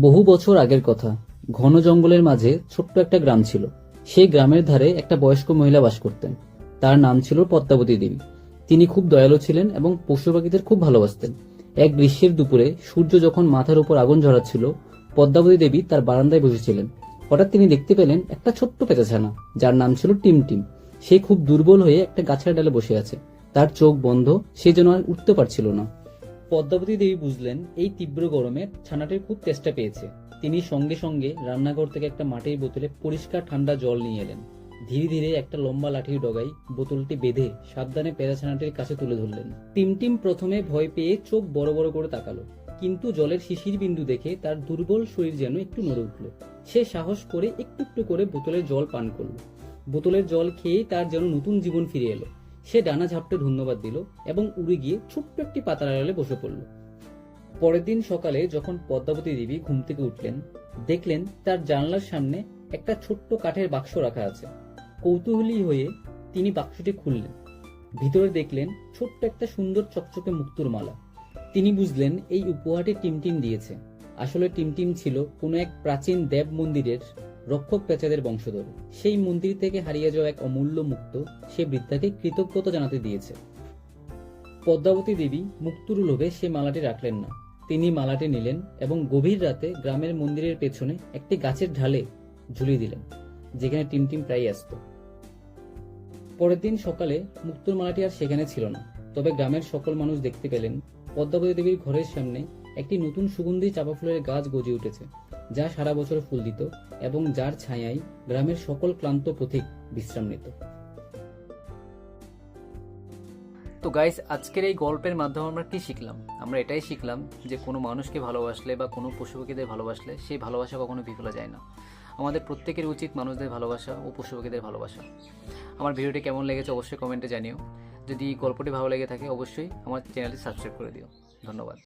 বহু বছর আগের কথা, ঘন জঙ্গলের মাঝে ছোট্ট একটা গ্রাম ছিল। সেই গ্রামের ধারে একটা বয়স্ক মহিলা বাস করতেন। তার নাম ছিল পদ্মাবতী দেবী। তিনি খুব দয়ালু ছিলেন এবং পশু পাখিদের খুব ভালোবাসতেন। এক গ্রীষ্মের দুপুরে সূর্য যখন মাথার উপর আগুন ঝরাচ্ছিল পদ্মাবতী দেবী তার বারান্দায় বসেছিলেন। হঠাৎ তিনি দেখতে পেলেন একটা ছোট্ট পেঁচাছানা, যার নাম ছিল টিম টিম সে খুব দুর্বল হয়ে একটা গাছের ডালে বসে আছে। তার চোখ বন্ধ, সে যেন আর উঠতে পারছিল না। পদ্মাবতী দেবী বুঝলেন এই তীব্র গরমে ছানাটির খুব তেষ্টা পেয়েছে। তিনি সঙ্গে সঙ্গে রান্নাঘর থেকে একটা মাটির বোতলে পরিষ্কার ঠান্ডা জল নিয়ে এলেন। ধীরে ধীরে একটা লম্বা লাঠির ডগায় বোতলটি বেঁধে সাবধানে পেরাছানাটির কাছে তুলে ধরলেন। টিমটিম প্রথমে ভয় পেয়ে চোখ বড় বড় করে তাকালো, কিন্তু জলের শিশির বিন্দু দেখে তার দুর্বল শরীর যেন একটু নড়ে উঠল। সে সাহস করে একটু একটু করে বোতলের জল পান করল। বোতলের জল খেয়ে তার যেন নতুন জীবন ফিরে এলো। সে ডানা ঝাপটে ধন্যবাদ দিল এবং উড়ে গিয়ে ছোট্ট একটি পাতার আড়ালে বসে পড়ল। পরের দিন সকালে যখন পদ্মাবতী দেবী ঘুম থেকে উঠলেন, দেখলেন তার জানলার সামনে একটা ছোট্ট কাঠের বাক্স রাখা আছে। কৌতূহলী হয়ে তিনি বাক্সটি খুললেন। ভিতরে দেখলেন ছোট্ট একটা সুন্দর চকচকে মুক্তোর মালা। তিনি বুঝলেন এই উপহারটি টিমটিম দিয়েছে। আসলে টিমটিম ছিল কোনো এক প্রাচীন দেব মন্দিরের রক্ষক পেঁচাদের বংশধর। সেই মন্দির থেকে হারিয়ে যাওয়া এক অমূল্য মুক্ত, সে বৃদ্ধাকে কৃতজ্ঞতা জানাতে দিয়েছে। পদ্মাবতী দেবী মুক্তুর লোভে সে মালাটি রাখলেন না। তিনি মালাটি নিলেন এবং গভীর রাতে গ্রামের মন্দিরের পেছনে একটি গাছের ঢালে ঝুলিয়ে দিলেন, যেখানে টিমটিম প্রায় আসত। পরের দিন সকালে মুক্তুর মালাটি আর সেখানে ছিল না। তবে গ্রামের সকল মানুষ দেখতে পেলেন, পদ্মাবতী দেবীর ঘরের সামনে একটি নতুন সুগন্ধি চাপা ফুলের গাছ গজে উঠেছে। যা সারা বছর ফুল দিত এবং যার ছায়ায় গ্রামের সকল ক্লান্ত পথিক বিশ্রাম নিত। তো গাইস আজকের এই গল্পের মাধ্যমে আমরা কি শিখলাম? আমরা এটাই শিখলাম যে কোনো মানুষকে ভালোবাসলে বা কোনো পশু পাখিদের ভালোবাসলে সেই ভালোবাসা কখনো বিফলে যায় না। আমাদের প্রত্যেকের উচিত মানুষদের ভালোবাসা ও পশু পাখিদের ভালোবাসা। আমার ভিডিওটি কেমন লেগেছে অবশ্যই কমেন্টে জানিও। যদি গল্পটি ভালো লেগে থাকে, অবশ্যই আমার চ্যানেলটি সাবস্ক্রাইব করে দিও। ধন্যবাদ।